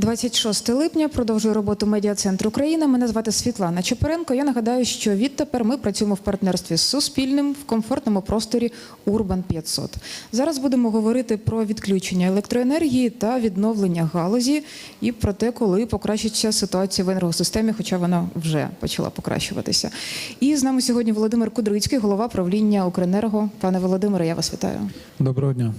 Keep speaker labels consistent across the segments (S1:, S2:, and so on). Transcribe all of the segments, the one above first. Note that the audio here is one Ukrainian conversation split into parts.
S1: 26 липня продовжую роботу медіа центру Україна. Мене звати Світлана Чепаренко. Я нагадаю, що відтепер ми працюємо в партнерстві з Суспільним в комфортному просторі Урбан 500. Зараз будемо говорити про відключення електроенергії та відновлення галузі і про те, коли покращиться ситуація в енергосистемі, хоча вона вже почала покращуватися. І з нами сьогодні Володимир Кудрицький, голова правління Укренерго. Пане Володимире, я вас вітаю.
S2: Доброго дня.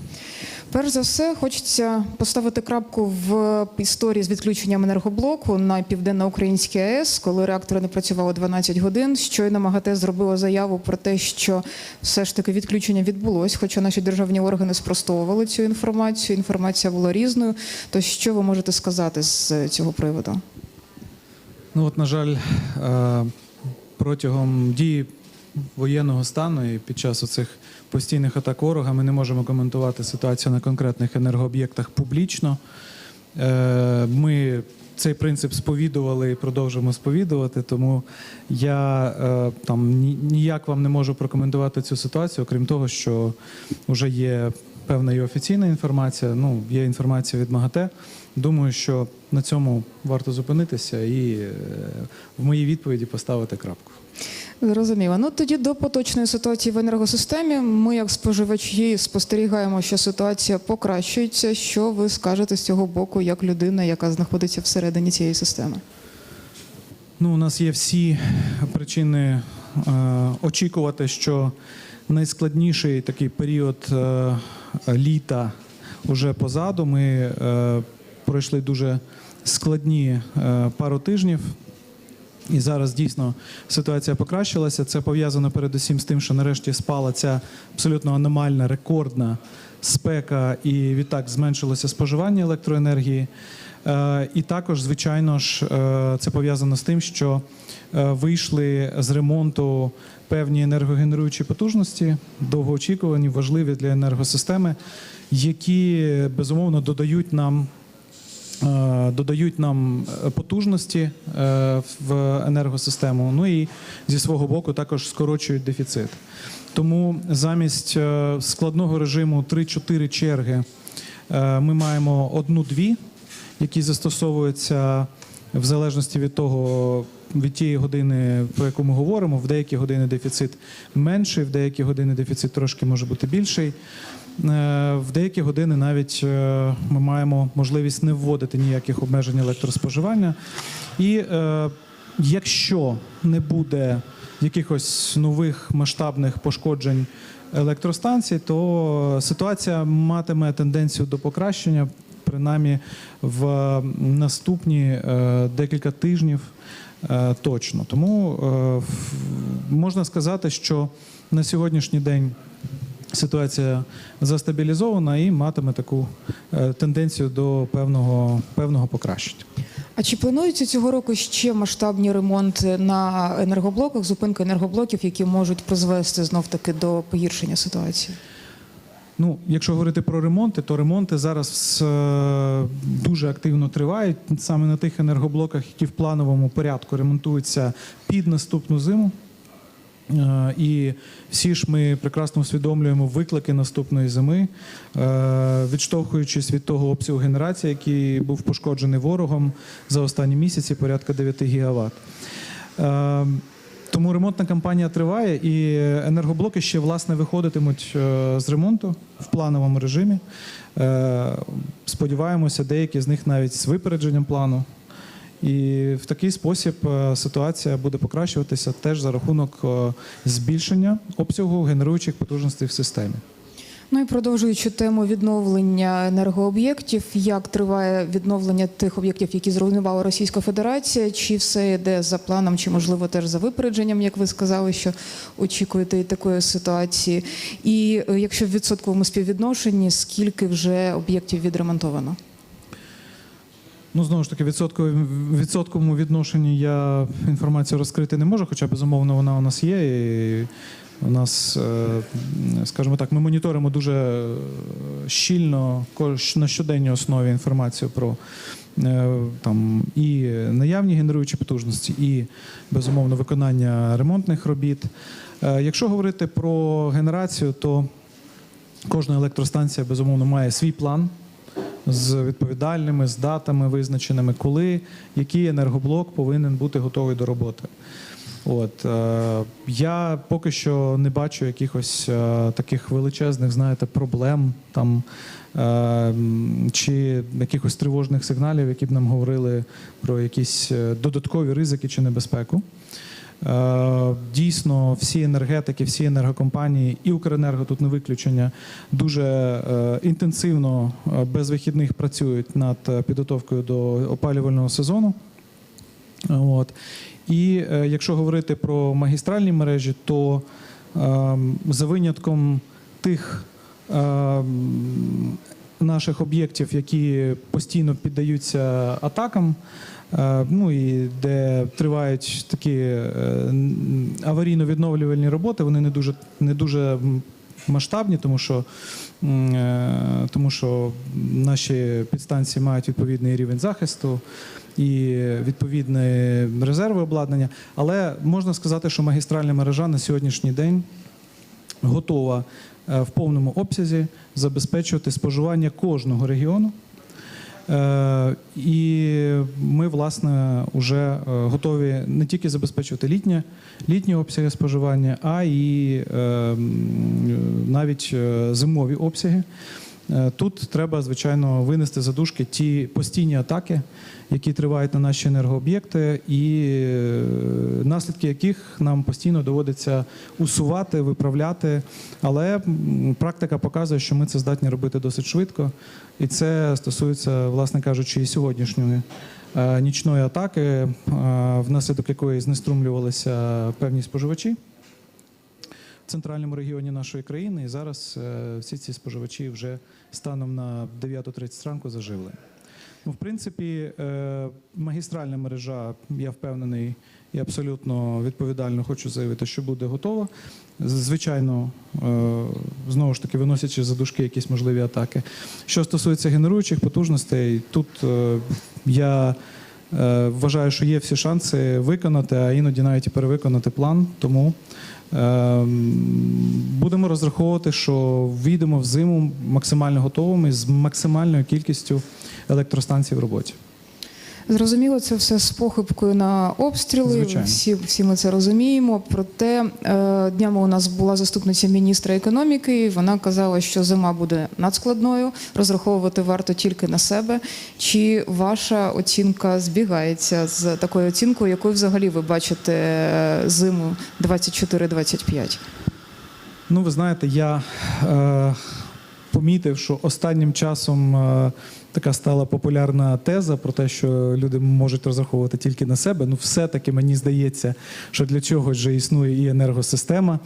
S1: Перш за все, хочеться поставити крапку в історії з відключенням енергоблоку на південноукраїнській АЕС, коли реактори не працювали 12 годин. Щойно МАГАТЕ зробила заяву про те, що все ж таки відключення відбулось, хоча наші державні органи спростовували цю інформацію. Інформація була різною. То що ви можете сказати з цього приводу?
S2: Ну от, на жаль, е, протягом дії воєнного стану і під час оцих постійних атак ворога ми не можемо коментувати ситуацію на конкретних енергооб'єктах публічно. Е, Ми цей принцип сповідували і продовжуємо сповідувати, тому я е, там ніяк вам не можу прокоментувати цю ситуацію, окрім того, що вже є певна і офіційна інформація. Ну, є інформація від МАГАТЕ. Думаю, що на цьому варто зупинитися і е, в моїй відповіді поставити крапку.
S1: Зрозуміло. Ну тоді до поточної ситуації в енергосистемі. Ми, як споживачі, спостерігаємо, що ситуація покращується. Що ви скажете з цього боку, як людина, яка знаходиться всередині цієї системи?
S2: Ну, у нас є всі причини е, очікувати, що найскладніший такий період е, літа вже позаду. Ми е, пройшли дуже складні е, пару тижнів. І зараз дійсно ситуація покращилася. Це пов'язано передусім з тим, що нарешті спала ця абсолютно аномальна, рекордна спека, і відтак зменшилося споживання електроенергії. Е, І також, звичайно ж, е, це пов'язано з тим, що е, вийшли з ремонту певні енергогенеруючі потужності, довгоочікувані, важливі для енергосистеми, які безумовно додають нам додають нам е, потужності е, в енергосистему. Ну і зі свого боку також скорочують дефіцит. Тому замість е, складного режиму 3-4 черги е, ми маємо одну-дві, які застосовуються в залежності від того. Від тієї години, про яку ми говоримо, в деякі години дефіцит менший, в деякі години дефіцит трошки може бути більший. Е, В деякі години навіть е, ми маємо можливість не вводити ніяких обмежень електроспоживання. І е, якщо не буде якихось нових масштабних пошкоджень електростанцій, то ситуація матиме тенденцію до покращення, принаймні в наступні декілька тижнів. Точно тому можна сказати, що на сьогоднішній день ситуація застабілізована і матиме таку е, тенденцію до певного, певного покращення.
S1: А чи плануються цього року ще масштабні ремонти на енергоблоках, зупинка енергоблоків, які можуть призвести знов таки до погіршення ситуації?
S2: Ну, якщо говорити про ремонти, то ремонти зараз е, дуже активно тривають саме на тих енергоблоках, які в плановому порядку ремонтуються під наступну зиму. Е, І всі ж ми прекрасно усвідомлюємо виклики наступної зими, е, відштовхуючись від того обсягу генерації, який був пошкоджений ворогом за останні місяці, порядка 9 гігават. Е, Тому ремонтна кампанія триває, і енергоблоки ще власне виходитимуть з ремонту в плановому режимі. Сподіваємося, деякі з них навіть з випередженням плану. І в такий спосіб е, ситуація буде покращуватися теж за рахунок е, збільшення обсягу генеруючих потужностей в системі.
S1: Ну і продовжуючи тему відновлення енергооб'єктів, як триває відновлення тих об'єктів, які зруйнувала Російська Федерація, чи все йде за планом, чи можливо теж за випередженням, як ви сказали, що очікуєте і такої ситуації? І е, якщо в відсотковому співвідношенні, скільки вже об'єктів відремонтовано?
S2: Ну, знову ж таки, відсотковому, відсотковому відношенні я інформацію розкрити не можу, хоча безумовно вона у нас є. І у нас, е, скажімо так, ми моніторимо дуже щільно ко- на щоденній основі інформацію про е, там і наявні генеруючі потужності, і безумовно виконання ремонтних робіт. Е, Якщо говорити про генерацію, то кожна електростанція безумовно має свій план з відповідальними, з датами визначеними, коли який енергоблок повинен бути готовий до роботи. От е, я поки що не бачу якихось е, таких величезних, знаєте, проблем там е, чи якихось тривожних сигналів, які б нам говорили про якісь додаткові ризики чи небезпеку. Е, Дійсно, всі енергетики, всі енергокомпанії і Укренерго тут не виключення дуже е, інтенсивно е, без вихідних працюють над підготовкою до опалювального сезону. От. І якщо говорити про магістральні мережі, то е, за винятком тих е, наших об'єктів, які постійно піддаються атакам, ну і де тривають такі е, аварійно-відновлювальні роботи, вони не дуже, не дуже масштабні, тому що, е, тому що наші підстанції мають відповідний рівень захисту і відповідні резерви обладнання. Але можна сказати, що магістральна мережа на сьогоднішній день готова е, в повному обсязі забезпечувати споживання кожного регіону. Е, І ми, власне, вже готові не тільки забезпечувати літнє, літні обсяги споживання, а і е, навіть е, зимові обсяги. Е, Тут треба, звичайно, винести за дужки ті постійні атаки, які тривають на наші енергооб'єкти, і е, наслідки яких нам постійно доводиться усувати, виправляти. Але практика показує, що ми це здатні робити досить швидко, і це стосується, власне кажучи, і сьогоднішньої е, нічної атаки, внаслідок якої знеструмлювалися певні споживачі центральному регіоні нашої країни. І зараз е, всі ці споживачі вже станом на 9.30 ранку заживлені. Ну, в принципі, е, магістральна мережа, я впевнений і абсолютно відповідально хочу заявити, що буде готова. Звичайно, е, знову ж таки, виносячи за дужки якісь можливі атаки. Що стосується генеруючих потужностей, тут я вважаю, що є всі шанси виконати, а іноді навіть і перевиконати план. Тому будемо розраховувати, що війдемо в зиму максимально готовими з максимальною кількістю електростанцій в роботі.
S1: Зрозуміло, це все з похибкою на обстріли.
S2: Звичайно.
S1: Всі, всі ми це розуміємо. Проте е, днями у нас була заступниця міністра економіки. і Вона казала, що зима буде надскладною. Розраховувати варто тільки на себе. Чи ваша оцінка збігається з такою оцінкою, якою взагалі ви бачите е, зиму 24-25?
S2: Ну, ви знаєте, я е, помітив, що останнім часом е, така стала популярна теза про те, що люди можуть розраховувати тільки на себе. Ну, все-таки мені здається, що для чогось же існує і енергосистема,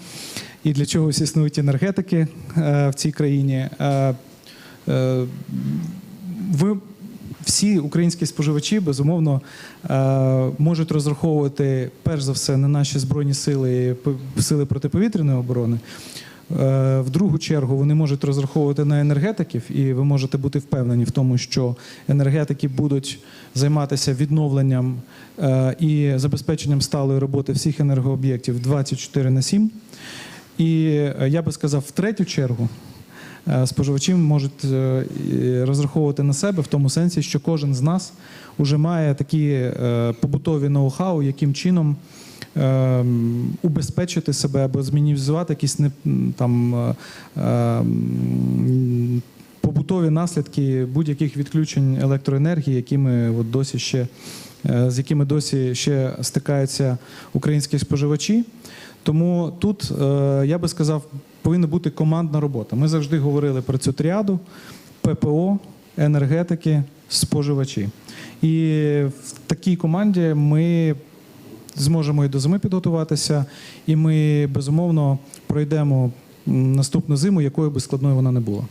S2: і для чогось існують енергетики е, в цій країні. Е, е, ви всі українські споживачі безумовно можуть розраховувати перш за все на наші збройні сили, сили протиповітряної оборони. Е, В другу чергу вони можуть розраховувати на енергетиків, і ви можете бути впевнені в тому, що енергетики будуть займатися відновленням е, і забезпеченням сталої роботи всіх енергооб'єктів 24 на 7. І е, я би сказав, в третю чергу споживачі можуть розраховувати на себе в тому сенсі, що кожен з нас вже має такі побутові ноу-хау, яким чином убезпечити себе або змінізувати якісь не, там, е, е, побутові наслідки будь-яких відключень електроенергії, які ми от досі ще, е, з якими досі ще стикаються українські споживачі. Тому тут, е, я би сказав, повинна бути командна робота. Ми завжди говорили про цю тріаду ППО, енергетики, споживачі. І в такій команді ми зможемо і до зими підготуватися, і ми безумовно пройдемо наступну зиму, якою би складною вона не була.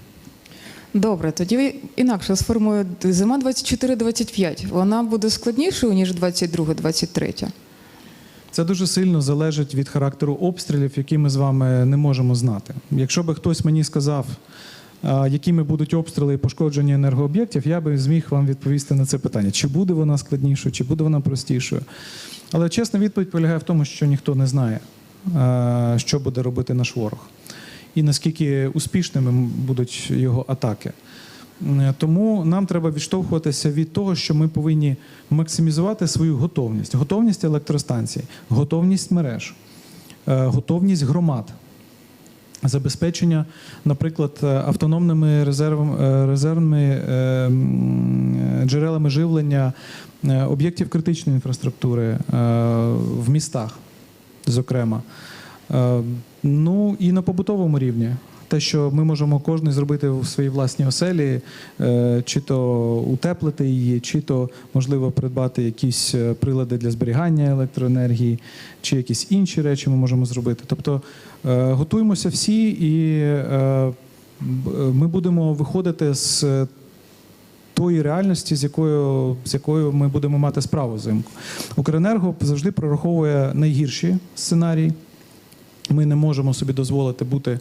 S1: Добре, тоді інакше сформую зима 24-25. Вона буде складнішою ніж 22-23?
S2: Це дуже сильно залежить від характеру обстрілів, які ми з вами не можемо знати. Якщо би хтось мені сказав, якими будуть обстріли і пошкодження енергооб'єктів, я би зміг вам відповісти на це питання: чи буде вона складнішою, чи буде вона простішою. Але чесна відповідь полягає в тому, що ніхто не знає, що буде робити наш ворог, і наскільки успішними будуть його атаки. Тому нам треба відштовхуватися від того, що ми повинні максимізувати свою готовність, готовність електростанцій, готовність мереж, е, готовність громад. Забезпечення, наприклад, е, автономними резервом- е, резервними е, джерелами живлення об'єктів критичної інфраструктури в містах, зокрема. Ну і на побутовому рівні. Те, що ми можемо кожен зробити у своїй власній оселі, чи то утеплити її, чи то можливо придбати якісь прилади для зберігання електроенергії, чи якісь інші речі ми можемо зробити. Тобто готуємося всі, і е, ми будемо виходити з тої реальності, з якою, з якою ми будемо мати справу взимку. Укренерго завжди прораховує найгірші сценарії. Ми не можемо собі дозволити бути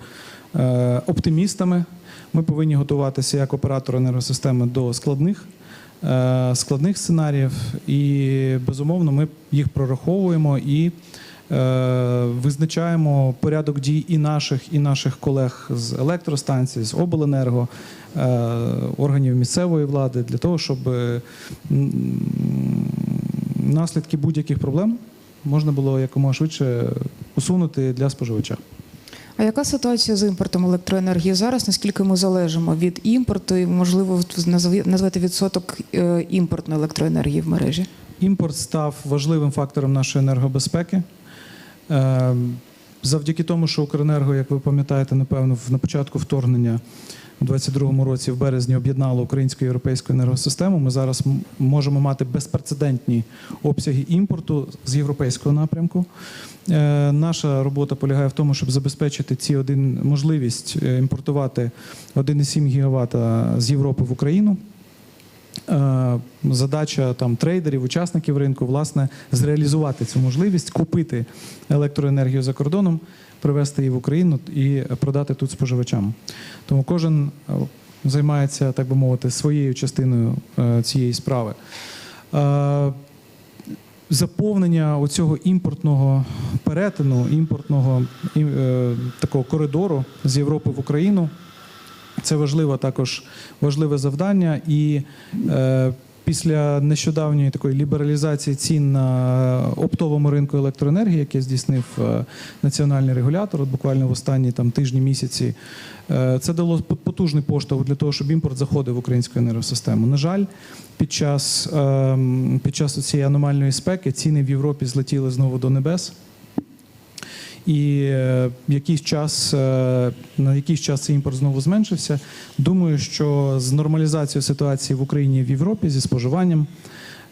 S2: е, оптимістами. Ми повинні готуватися як оператор енергосистеми до складних, е, складних сценаріїв, і безумовно ми їх прораховуємо і е, визначаємо порядок дій і наших, і наших колег з електростанцій, з обленерго, е, органів місцевої влади для того, щоб е, наслідки будь-яких проблем можна було якомога швидше усунути для споживача.
S1: А яка ситуація з імпортом електроенергії зараз? Наскільки ми залежимо від імпорту, і можливо назвати відсоток е, імпортної електроенергії в мережі?
S2: Імпорт став важливим фактором нашої енергобезпеки. Е, Завдяки тому, що Укренерго, як ви пам'ятаєте, напевно, на початку вторгнення у 2022 році в березні об'єднало українську європейську енергосистему. Ми зараз можемо мати безпрецедентні обсяги імпорту з європейського напрямку. Е, Наша робота полягає в тому, щоб забезпечити ці один можливість е, імпортувати 1,7 ГВт з Європи в Україну. Е, Задача там трейдерів, учасників ринку, власне, зреалізувати цю можливість, купити електроенергію за кордоном, привезти її в Україну і продати тут споживачам. Тому кожен е, займається, так би мовити, своєю частиною е, цієї справи. Заповнення оцього імпортного перетину, імпортного такого коридору з Європи в Україну це важливе також важливе завдання. І е, після нещодавньої такої лібералізації цін на оптовому ринку електроенергії, яке здійснив е, національний регулятор, от буквально в останні там тижні місяці, е, це дало потужний поштовх для того, щоб імпорт заходив в українську енергосистему. На жаль, під час, е, під час цієї аномальної спеки ціни в Європі злетіли знову до небес. І е, якийсь час е, на якийсь час імпорт знову зменшився. Думаю, що з нормалізацією ситуації в Україні і в Європі зі споживанням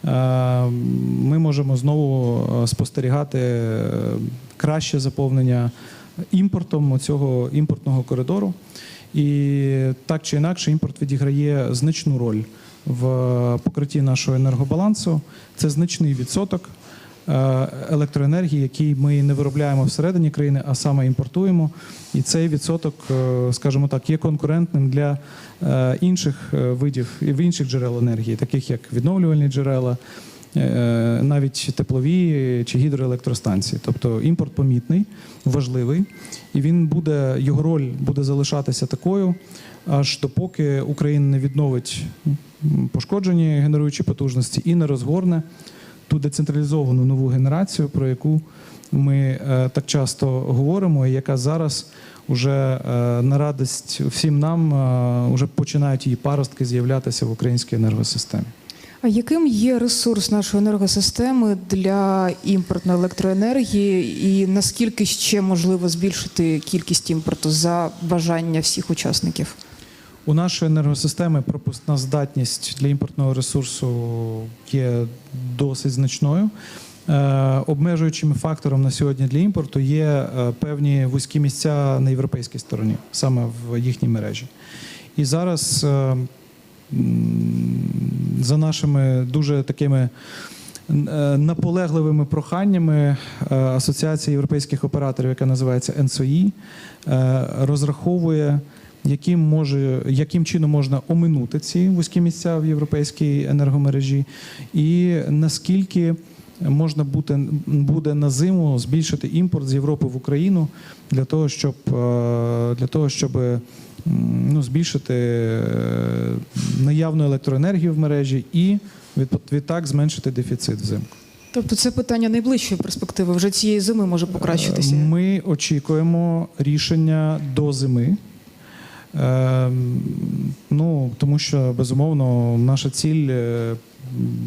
S2: е, ми можемо знову спостерігати краще заповнення імпортом цього імпортного коридору. І так чи інакше, імпорт відіграє значну роль в покритті нашого енергобалансу. Це значний відсоток електроенергії, який ми не виробляємо всередині країни, а саме імпортуємо. І цей відсоток, е, скажімо так, є конкурентним для е, інших е, видів і в інших джерел енергії, таких як відновлювальні джерела, е, навіть теплові чи гідроелектростанції. Тобто імпорт помітний, важливий, і він буде його роль буде залишатися такою, аж допоки Україна не відновить пошкоджені генеруючі потужності і не розгорне ту децентралізовану нову генерацію, про яку ми е, так часто говоримо, і яка зараз уже е, на радість всім нам е, вже починають її паростки з'являтися в українській енергосистемі.
S1: А яким є ресурс нашої енергосистеми для імпортної електроенергії, і наскільки ще можливо збільшити кількість імпорту за бажання всіх учасників?
S2: У нашої енергосистеми пропускна здатність для імпортного ресурсу є досить значною. Е, Обмежуючим фактором на сьогодні для імпорту є е, певні вузькі місця на європейській стороні, саме в їхній мережі. І зараз е, за нашими дуже такими наполегливими проханнями Асоціація європейських операторів, яка називається НСОІ, розраховує, яким, може, яким чином можна оминути ці вузькі місця в європейській енергомережі, і наскільки можна бути, буде на зиму збільшити імпорт з Європи в Україну для того, щоб, е, для того, щоб ну, збільшити е, наявну електроенергію в мережі і відтак зменшити дефіцит взимку.
S1: Тобто це питання найближчої перспективи, вже цієї зими може покращитися.
S2: Ми очікуємо рішення до зими. Ем, Ну, тому що безумовно наша ціль е,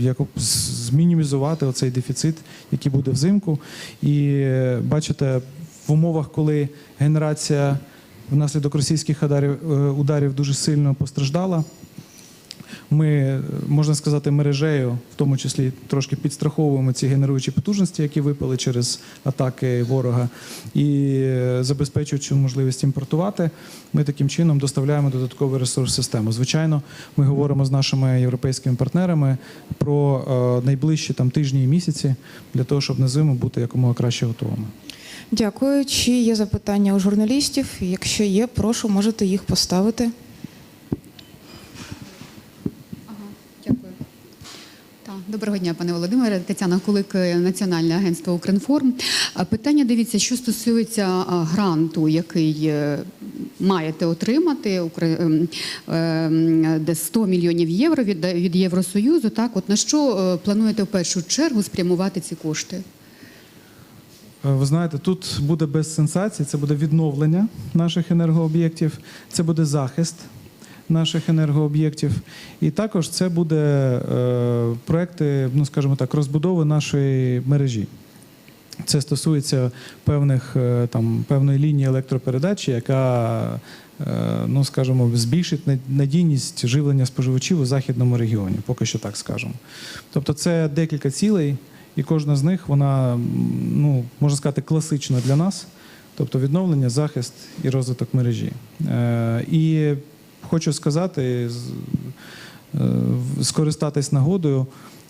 S2: як змінімізувати оцей дефіцит, який буде взимку. І е, бачите, в умовах, коли генерація внаслідок російських е, ударів дуже сильно постраждала. Ми, можна сказати, мережею, в тому числі трошки підстраховуємо ці генеруючі потужності, які випали через атаки ворога, і е, забезпечуючи можливість імпортувати, ми таким чином доставляємо додатковий ресурс систему. Звичайно, ми говоримо з нашими європейськими партнерами про е, найближчі там тижні і місяці для того, щоб на зиму бути якомога краще готовими.
S1: Дякую. Чи є запитання у журналістів? Якщо є, прошу, можете їх поставити.
S3: Дякую. Так, доброго дня, пане Володимире. Тетяна Кулик, Національне агентство Укрінформ. Питання дивіться, що стосується гранту, який е, маєте отримати, ем, ем, де 100 мільйонів євро від, від Євросоюзу. Так, от на що е, плануєте в першу чергу спрямувати ці кошти?
S2: Е, Ви знаєте, тут буде без сенсацій, це буде відновлення наших енергооб'єктів, це буде захист наших енергооб'єктів, і також це буде е, проекти, ну скажімо так, розбудови нашої мережі. Це стосується певних е, там певної лінії електропередачі, яка, е, ну скажімо, збільшить надійність живлення споживачів у західному регіоні, поки що так скажемо. Тобто, це декілька цілей, і кожна з них вона, ну можна сказати, класична для нас. Тобто відновлення, захист і розвиток мережі. І хочу сказати, е, скористатись нагодою,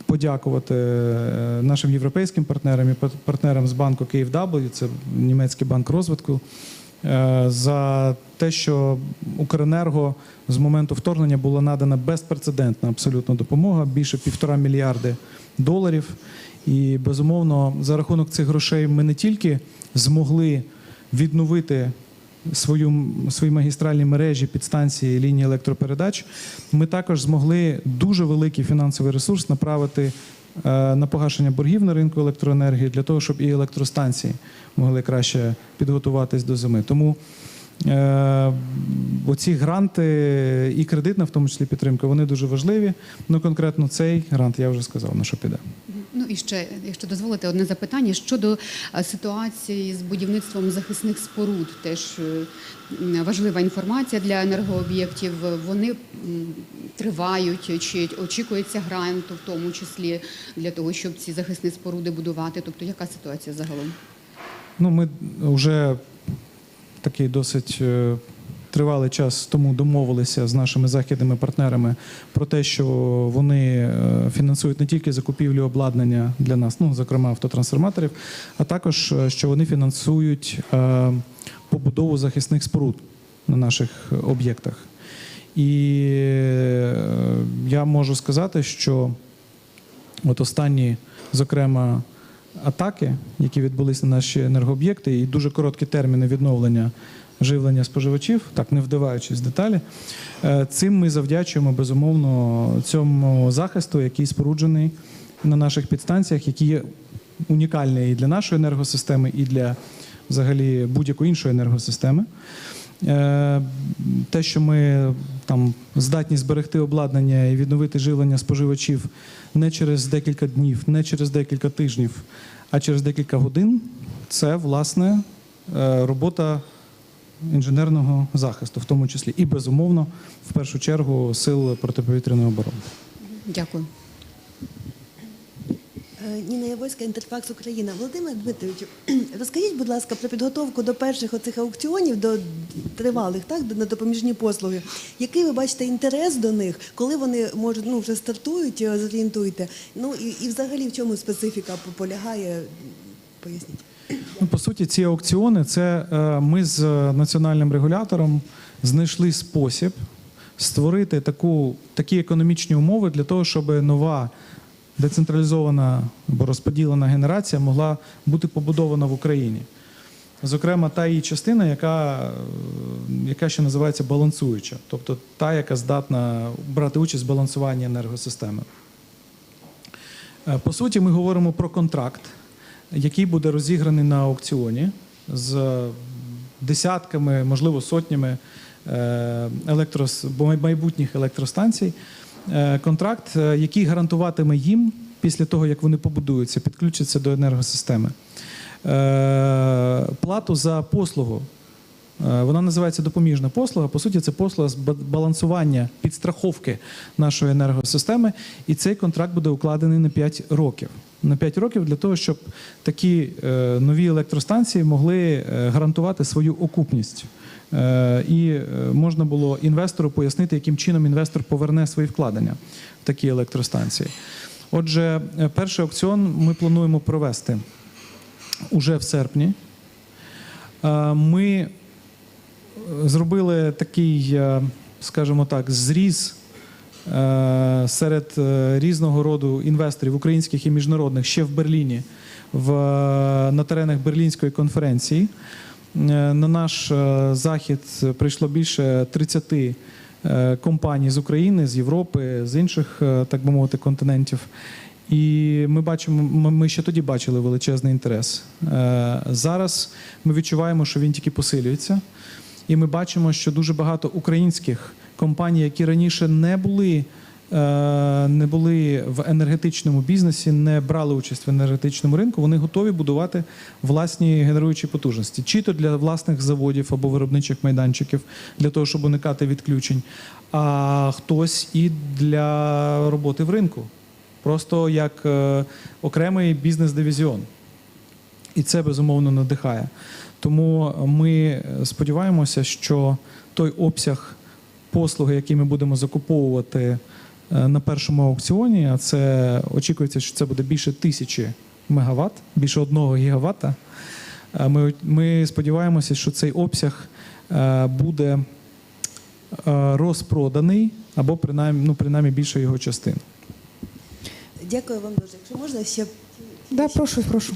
S2: подякувати е, нашим європейським партнерам і пар- партнерам з банку KfW, це німецький банк розвитку, е, за те, що Укренерго з моменту вторгнення була надана безпрецедентна абсолютно допомога, більше півтора мільярди доларів. І безумовно, за рахунок цих грошей ми не тільки змогли відновити свою, свої магістральні мережі, підстанції, лінії електропередач, ми також змогли дуже великий фінансовий ресурс направити е, на погашення боргів на ринку електроенергії для того, щоб і електростанції могли краще підготуватись до зими. Тому е, оці гранти і кредитна, в тому числі підтримка, вони дуже важливі. Ну конкретно цей грант я вже сказав, на що піде.
S3: Ну і ще, якщо дозволите, одне запитання щодо ситуації з будівництвом захисних споруд. Теж е, важлива інформація для енергооб'єктів. Вони тривають, чи очікується грант, в тому числі для того, щоб ці захисні споруди будувати. Тобто, яка ситуація загалом?
S2: Ну, ми вже такий досить е, тривалий час тому домовилися з нашими західними партнерами про те, що вони е, фінансують не тільки закупівлю обладнання для нас, ну зокрема автотрансформаторів, а також е, що вони фінансують е, побудову захисних споруд на наших об'єктах. І я можу сказати, що От останні, зокрема, атаки, які відбулися на наші енергооб'єкти, і дуже короткі терміни відновлення живлення споживачів, так не вдаваючись в деталі, е, цим ми завдячуємо безумовно цьому захисту, який споруджений на наших підстанціях, який є унікальний і для нашої енергосистеми, і для взагалі будь-якої іншої енергосистеми. Е, Те, що ми там здатні зберегти обладнання і відновити живлення споживачів не через декілька днів, не через декілька тижнів, а через декілька годин, це власне е, робота інженерного захисту, в тому числі і безумовно, в першу чергу, сил протиповітряної оборони.
S3: Дякую.
S4: Е, Ніна Явольська, Інтерфакс Україна. Володимир Дмитрович, розкажіть, будь ласка, про підготовку до перших оцих аукціонів, до тривалих, так, на допоміжні послуги. Який ви бачите інтерес до них, коли вони можуть ну, вже стартують, е, зорієнтуйте. Ну і, і взагалі в чому специфіка полягає? Поясніть.
S2: Ну, по суті, ці аукціони це е, ми з національним регулятором знайшли спосіб створити таку, такі економічні умови для того, щоб нова децентралізована або розподілена генерація могла бути побудована в Україні. Зокрема, та її частина, яка, е, яка ще називається балансуюча, тобто та, яка здатна брати участь в балансуванні енергосистеми. Е, По суті, ми говоримо про контракт, який буде розіграний на аукціоні з десятками, можливо, сотнями е, електрос... майбутніх електростанцій. Е, Контракт, е, який гарантуватиме їм після того, як вони побудуються, підключаться до енергосистеми. Плату за послугу Вона називається допоміжна послуга. По суті, це послуга з ба- балансування підстраховки нашої енергосистеми. І цей контракт буде укладений на 5 років. На 5 років для того, щоб такі е, нові електростанції могли е, гарантувати свою окупність. Е, І можна було інвестору пояснити, яким чином інвестор поверне свої вкладення в такі електростанції. Отже, перший аукціон ми плануємо провести уже в серпні. Ми зробили такий, скажімо так, зріз серед е, різного роду інвесторів, українських і міжнародних, ще в Берліні, в, на теренах Берлінської конференції. Е, На наш е, захід прийшло більше 30 е, компаній з України, з Європи, з інших, е, так би мовити, континентів. І ми бачимо, ми- ще тоді бачили величезний інтерес. Е, Зараз ми відчуваємо, що він тільки посилюється. І ми бачимо, що дуже багато українських компаній, які раніше не були, е, не були в енергетичному бізнесі, не брали участь в енергетичному ринку, вони готові будувати власні генеруючі потужності, чи то для власних заводів або виробничих майданчиків, для того, щоб уникати відключень, а хтось і для роботи в ринку, просто як е, окремий бізнес-дивізіон. І це безумовно надихає. Тому ми сподіваємося, що той обсяг послуги, який ми будемо закуповувати е, на першому аукціоні, а це очікується, що це буде більше тисячі мегаватт, більше одного гігаватта. е, Ми, ми сподіваємося, що цей обсяг е, буде розпроданий або принаймні, ну, принаймні більша його частина.
S4: Дякую вам дуже. Якщо можна ще
S1: Да, прошу, прошу.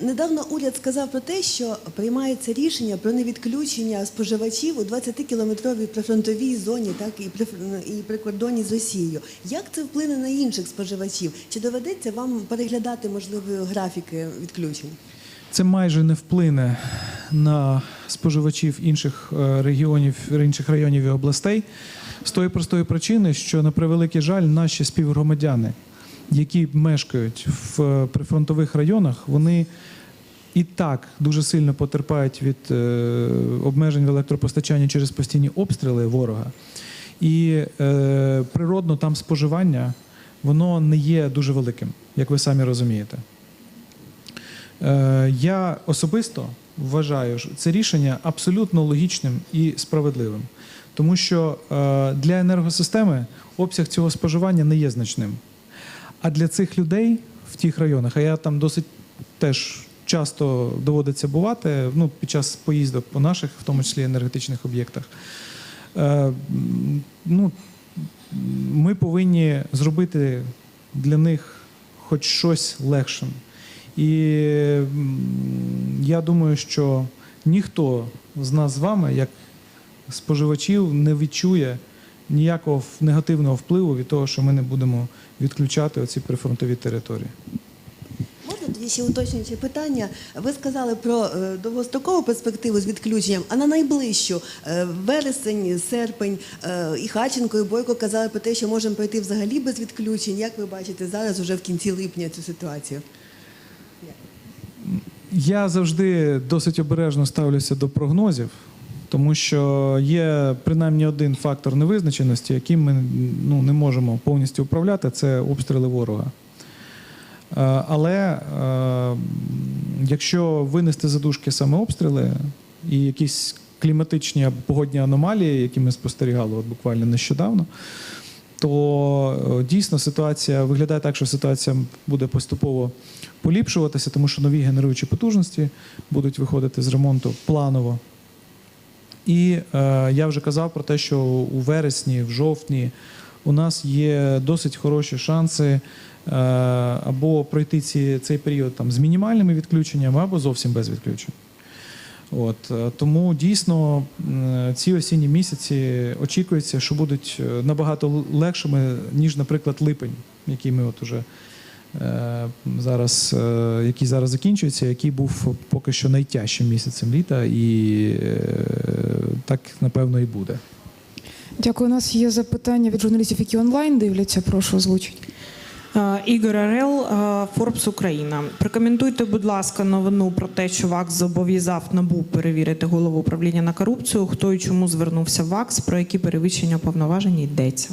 S4: Недавно уряд сказав про те, що приймається рішення про невідключення споживачів у 20-кілометровій прифронтовій зоні, так і при і прикордонні з Росією. Як це вплине на інших споживачів? Чи доведеться вам переглядати можливі графіки відключень?
S2: Це майже не вплине на споживачів інших е, регіонів, інших районів і областей з тої простої причини, що на превеликий жаль, наші співгромадяни, які мешкають в е, прифронтових районах, вони і так дуже сильно потерпають від е, обмежень в електропостачанні через постійні обстріли ворога. І е, природно там споживання воно не є дуже великим, як ви самі розумієте. Е, Я особисто вважаю, що це рішення абсолютно логічним і справедливим, тому що е, для енергосистеми обсяг цього споживання не є значним. А для цих людей в тих районах, а я там досить теж часто доводиться бувати ну, під час поїздок по наших, в тому числі енергетичних об'єктах. Е, ну, ми повинні зробити для них хоч щось легшим. І я думаю, що ніхто з нас з вами, як споживачів, не відчує ніякого негативного впливу від того, що ми не будемо відключати оці прифронтові території.
S4: Можна тоді ще уточнююче питання? Ви сказали про е, довгострокову перспективу з відключенням, а на найближчу е, вересень, серпень е, і Хаченко, і Бойко казали про те, що можемо пройти взагалі без відключень. Як ви бачите зараз, уже в кінці липня цю ситуацію?
S2: Я завжди досить обережно ставлюся до прогнозів, тому що є принаймні один фактор невизначеності, яким ми ну, не можемо повністю управляти це обстріли ворога. Е, Але е, якщо винести за дужки саме обстріли і якісь кліматичні або погодні аномалії, які ми спостерігали от буквально нещодавно, то е, дійсно ситуація виглядає так, що ситуація буде поступово поліпшуватися, тому що нові генеруючі потужності будуть виходити з ремонту планово. І е, я вже казав про те, що у вересні, в жовтні у нас є досить хороші шанси е, або пройти ці, цей період там, з мінімальними відключеннями, або зовсім без відключень. От е, тому дійсно ці осінні місяці очікується, що будуть е, набагато легшими, ніж, наприклад, липень, який ми от уже зараз, е, який зараз закінчується, який був поки що найтяжчим місяцем літа, і е, так напевно і буде.
S1: Дякую. У нас є запитання від журналістів, які онлайн дивляться. Прошу озвучити.
S5: Е, Ігор Орел, Форбс Україна. Прокоментуйте, будь ласка, новину про те, що ВАКС зобов'язав НАБУ перевірити голову управління на корупцію. Хто і чому звернувся в ВАКС, про які перевищення повноважень йдеться?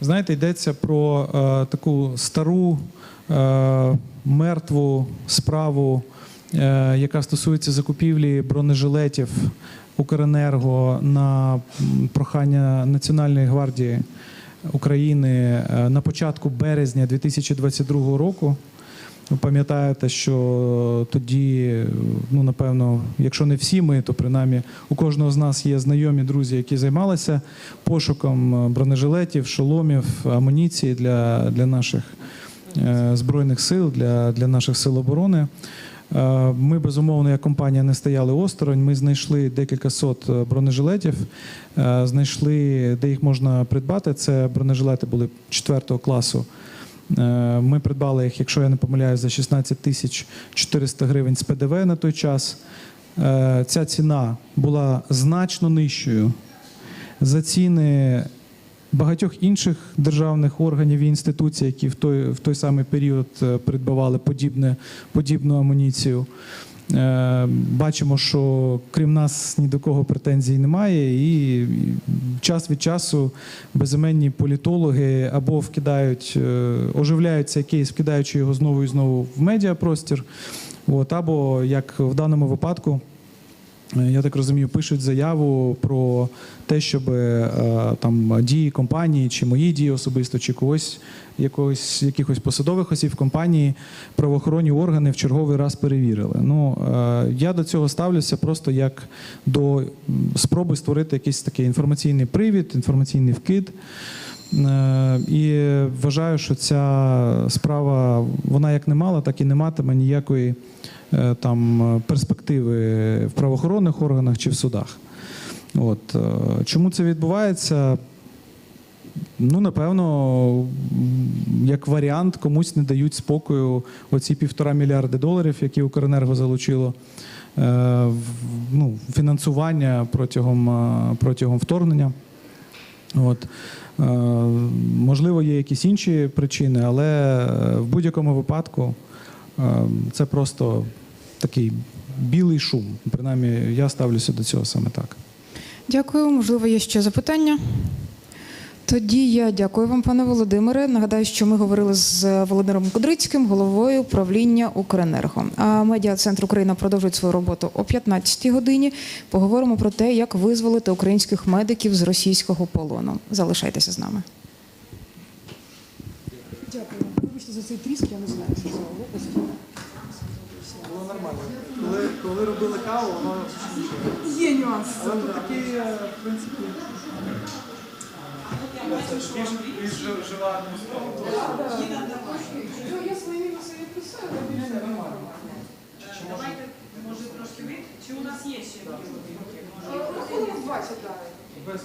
S2: Знаєте, йдеться про е, таку стару е, мертву справу, е, яка стосується закупівлі бронежилетів Укренерго на прохання Національної гвардії України е, на початку березня 2022 року. Ви пам'ятаєте, що тоді, ну напевно, якщо не всі ми, то принаймні у кожного з нас є знайомі друзі, які займалися пошуком бронежилетів, шоломів, амуніції для, для наших е, збройних сил, для, для наших сил оборони. Е, Ми безумовно, як компанія, не стояли осторонь. Ми знайшли декілька сот е, бронежилетів, знайшли, де їх можна придбати. Це бронежилети були 4 класу. Е, Ми придбали їх, якщо я не помиляюсь, за 16 тисяч 400 гривень з ПДВ на той час. Е, Ця ціна була значно нижчою за ціни багатьох інших державних органів і інституцій, які в той, в той самий період е, придбавали подібне, подібну амуніцію. Е, Бачимо, що крім нас ні до кого претензій немає, і час від часу безіменні політологи або вкидають, е, оживляють цей кейс, вкидаючи його знову і знову в медіапростір, от, або як в даному випадку. Е, Я так розумію, пишуть заяву про те, щоб е, там дії компанії, чи мої дії особисто, чи когось якогось якихось посадових осіб компанії правоохоронні органи в черговий раз перевірили. Ну е, я до цього ставлюся просто як до спроби створити якийсь такий інформаційний привід, інформаційний вкид. І вважаю, що ця справа вона як не мала, так і не матиме ніякої там е, перспективи в правоохоронних органах чи в судах. От е, чому це відбувається? Ну, напевно, як варіант, комусь не дають спокою оці півтора мільярди доларів, які Укренерго залучило е, ну, фінансування протягом, е, протягом вторгнення. От. Е, Можливо, є якісь інші причини, але е, в будь-якому випадку е, це просто такий білий шум. Принаймні, я ставлюся до цього саме так.
S1: Дякую. Можливо, є ще запитання. Тоді я дякую вам, пане Володимире. Нагадаю, що ми говорили з Володимиром Кудрицьким, головою правління Укренерго. А медіа центр Україна продовжує свою роботу о 15-й годині. Поговоримо про те, як визволити українських медиків з російського полону. Залишайтеся з нами. Дякую. Вибачте за цей тріск, я не знаю, що
S2: Було нормально. Коли, коли робили каву, воно
S1: Є нюанс.
S2: Але тут такий, е, в принципі, більш, більш жива атмосфера.
S1: Я свої мінуси відписаю.
S5: Давайте, може, трошки ви? Чи у нас є ще?
S1: Хвилин 20, так.
S2: Без